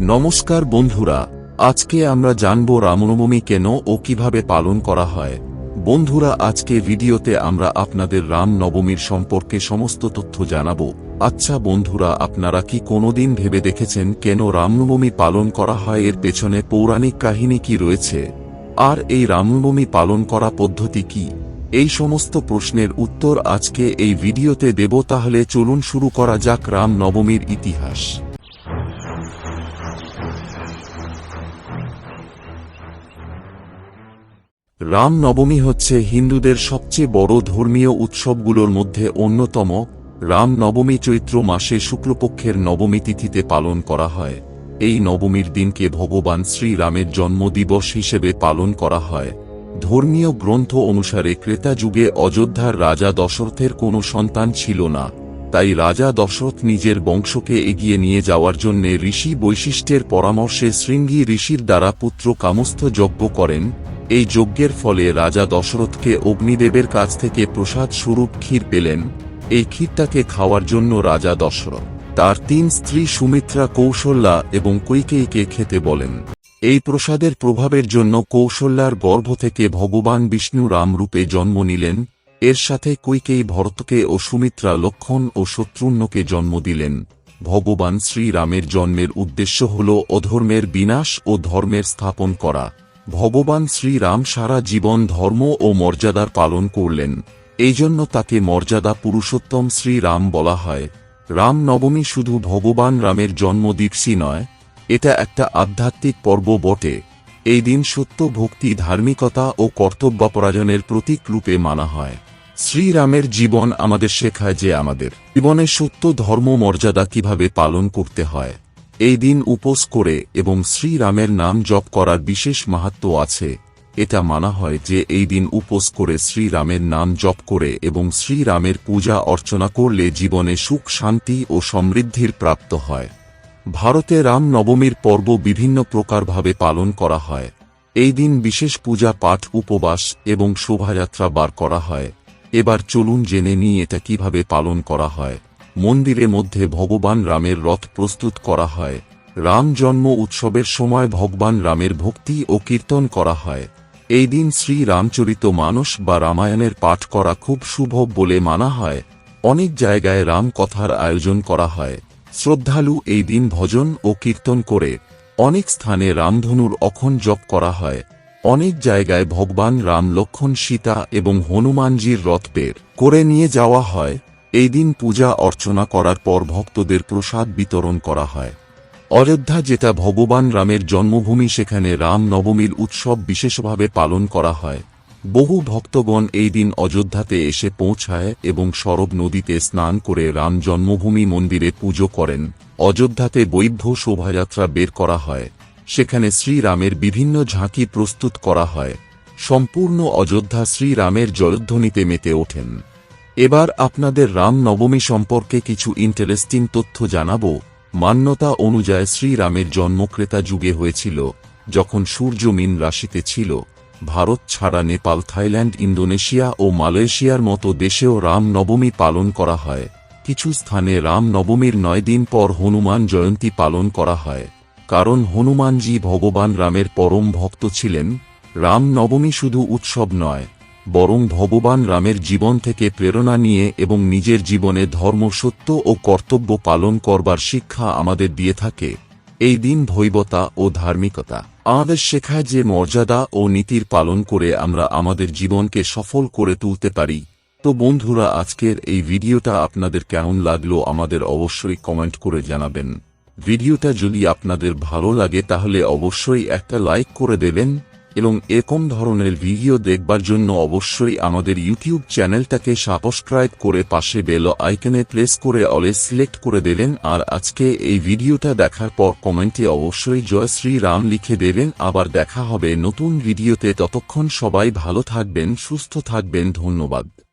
নমস্কার বন্ধুরা, আজকে আমরা জানব রামনবমী কেন ও কীভাবে পালন করা হয়। বন্ধুরা, আজকে ভিডিওতে আমরা আপনাদের রাম নবমীর সম্পর্কে সমস্ত তথ্য জানাব। আচ্ছা বন্ধুরা, আপনারা কি কোনোদিন ভেবে দেখেছেন কেন রামনবমী পালন করা হয়? এর পেছনে পৌরাণিক কাহিনী কি রয়েছে? আর এই রামনবমী পালন করা পদ্ধতি কি? এই সমস্ত প্রশ্নের উত্তর আজকে এই ভিডিওতে দেব, তাহলে চলুন শুরু করা যাক রাম নবমীর ইতিহাস। রাম নবমী হচ্ছে হিন্দুদের সবচেয়ে বড় ধর্মীয় উৎসবগুলোর মধ্যে অন্যতম। রাম নবমী চৈত্র মাসে শুক্লপক্ষের নবমী তিথিতে পালন করা হয়। এই নবমীর দিনকে ভগবান শ্রীরামের জন্মদিবস হিসেবে পালন করা হয়। ধর্মীয় গ্রন্থ অনুসারে ক্রেতা যুগে অযোধ্যার রাজা দশরথের কোনো সন্তান ছিল না। তাই রাজা দশরথ নিজের বংশকে এগিয়ে নিয়ে যাওয়ার জন্য ঋষি বৈশিষ্ট্যের পরামর্শে শৃঙ্গী ঋষির দ্বারা পুত্র কামস্থ যজ্ঞ করেন। এই যজ্ঞের ফলে রাজা দশরথকে অগ্নিদেবের কাছ থেকে প্রসাদ স্বরূপ ক্ষীর পেলেন। এই ক্ষীরটাকে খাওয়ার জন্য রাজা দশরথ তার তিন স্ত্রী সুমিত্রা কৌশল্যা এবং কৈকেয়ীকে খেতে বলেন। এই প্রসাদের প্রভাবের জন্য কৌশল্যার গর্ভ থেকে ভগবান বিষ্ণু রামরূপে জন্ম নিলেন। এর সাথে কৈকেয়ী ভরতকে ও সুমিত্রা লক্ষণ ও শত্রুঘ্নকে জন্ম দিলেন। ভগবান শ্রীরামের জন্মের উদ্দেশ্য হল অধর্মের বিনাশ ও ধর্মের স্থাপন করা। ভগবান শ্রীরাম সারা জীবন ধর্ম ও মর্যাদার পালন করলেন। এই জন্য তাকে মর্যাদা পুরুষোত্তম শ্রীরাম বলা হয়। রাম নবমী শুধু ভগবান রামের জন্মদিবসই নয়, এটা একটা আধ্যাত্মিক পর্ব বটে। এই দিন সত্য ভক্তি ধার্মিকতা ও কর্তব্যপরায়ণের প্রতীক রূপে মানা হয়। শ্রীরামের জীবন আমাদের শেখায় যে আমাদের জীবনে সত্য ধর্ম মর্যাদা কীভাবে পালন করতে হয়। এই দিন উপোস করে এবং শ্রীরামের নাম জপ করার বিশেষ মাহাত্ম আছে। এটা মানা হয় যে এই দিন উপোস করে শ্রীরামের নাম জপ করে এবং শ্রীরামের পূজা অর্চনা করলে জীবনে সুখ, শান্তি ও সমৃদ্ধির প্রাপ্ত হয়। ভারতে রাম নবমীর পর্ব বিভিন্ন প্রকারভাবে পালন করা হয়। এই দিন বিশেষ পূজা, পাঠ, উপবাস এবং শোভাযাত্রা বার করা হয়। এবার চলুন জেনে নিই এটা কীভাবে পালন করা হয়। মন্দিরের মধ্যে ভগবান রামের রথ প্রস্তুত করা হয়। রাম জন্ম উৎসবের সময় ভগবান রামের ভক্তি ও কীর্তন করা হয়। এই দিন শ্রী রামচরিত মানস বা রামায়ণের পাঠ করা খুব শুভ বলে মানা হয়। অনেক জায়গায় রাম কথার আয়োজন করা হয়। শ্রদ্ধালু এই দিন ভজন ও কীর্তন করে। অনেক স্থানে রামধনুর অখন জপ করা হয়। অনেক জায়গায় ভগবান রাম লক্ষণ সীতা এবং হনুমানজির রথ বের করে নিয়ে যাওয়া হয়। এই দিন পূজা অর্চনা করার পর ভক্তদের প্রসাদ বিতরণ করা হয়। অযোধ্যা যেটা ভগবান রামের জন্মভূমি, সেখানে রাম নবমীর উৎসব বিশেষভাবে পালন করা হয়। বহু ভক্তগণ এই দিন অযোধ্যাতে এসে পৌঁছায় এবং সরব নদীতে স্নান করে রাম জন্মভূমি মন্দিরে পুজো করেন। অযোধ্যাতে বৈধ শোভাযাত্রা বের করা হয়। সেখানে শ্রীরামের বিভিন্ন ঝাঁকি প্রস্তুত করা হয়। সম্পূর্ণ অযোধ্যা শ্রীরামের জলধ্বনিতে মেতে ওঠেন। এবার আপনাদের রাম নবমী সম্পর্কে কিছু ইন্টারেস্টিং তথ্য জানাব। মান্যতা অনুযায়ী শ্রীরামের জন্মক্রেতা যুগে হয়েছিল, যখন সূর্য মিন রাশিতে ছিল। ভারত ছাড়া নেপাল, থাইল্যান্ড, ইন্দোনেশিয়া ও মালয়েশিয়ার মতো দেশেও রাম নবমী পালন করা হয়। কিছু স্থানে রাম নবমীর নয় দিন পর হনুমান জয়ন্তী পালন করা হয়। কারণ হনুমানজি ভগবান রামের পরম ভক্ত ছিলেন। রাম নবমী শুধু উৎসব নয় বরং ভগবান রামের জীবন থেকে প্রেরণা নিয়ে এবং নিজের জীবনে ধর্ম, সত্য ও কর্তব্য পালন করবার শিক্ষা আমাদের দিয়ে থাকে। এই দিন ভৈবতা ও ধার্মিকতা। আমাদের শেখায় যে মর্যাদা ও নীতির পালন করে আমরা আমাদের জীবনকে সফল করে তুলতে পারি। তো বন্ধুরা, আজকের এই ভিডিওটা আপনাদের কেমন লাগল আমাদের অবশ্যই কমেন্ট করে জানাবেন। ভিডিওটা যদি আপনাদের ভালো লাগে তাহলে অবশ্যই একটা লাইক করে দেবেন। এবং এরকম ধরনের ভিডিও দেখবার জন্য অবশ্যই আমাদের ইউটিউব চ্যানেলটাকে সাবস্ক্রাইব করে পাশে বেল আইকনে প্রেস করে অলে সিলেক্ট করে দেবেন। আর আজকে এই ভিডিওটা দেখার পর কমেন্টে অবশ্যই জয় শ্রী রাম লিখে দেবেন। আবার দেখা হবে নতুন ভিডিওতে। ততক্ষণ সবাই ভালো থাকবেন, সুস্থ থাকবেন। ধন্যবাদ।